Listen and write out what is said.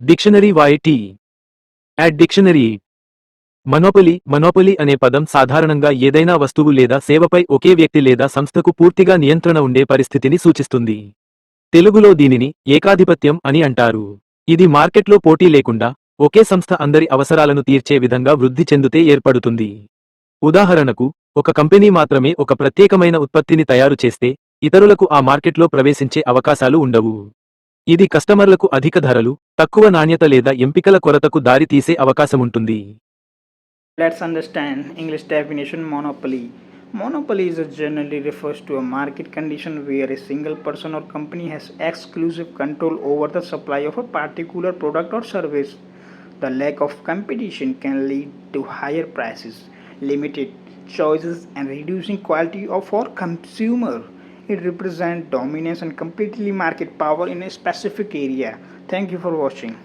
Dictionary వైటి యాడ్ dictionary. Monopoly monopoly అనే పదం సాధారణంగా ఏదైనా వస్తువు లేదా సేవపై ఒకే వ్యక్తి లేదా సంస్థకు పూర్తిగా నియంత్రణ ఉండే పరిస్థితిని సూచిస్తుంది. తెలుగులో దీనిని ఏకాధిపత్యం అని అంటారు. ఇది మార్కెట్లో పోటీ లేకుండా ఒకే సంస్థ అందరి అవసరాలను తీర్చే విధంగా వృద్ధి చెందితే ఏర్పడుతుంది. ఉదాహరణకు ఒక కంపెనీ మాత్రమే ఒక ప్రత్యేకమైన ఉత్పత్తిని తయారు చేస్తే ఇతరులకు ఆ మార్కెట్లో ప్రవేశించే అవకాశాలు ఉండవు. ఇది కస్టమర్లకు అధిక ధరలు తక్కువ నాణ్యత లేదా ఎంపికల కొరతకు దారి తీసే అవకాశముంటుంది Let's understand English definition monopoly. Monopoly is a generally refers to a market condition where a single person or company has exclusive control over the supply of a particular product or service. The lack of competition can lead to higher prices, limited choices, and reducing quality of for consumer. It represents dominance and completely market power in a specific area. Thank you for watching.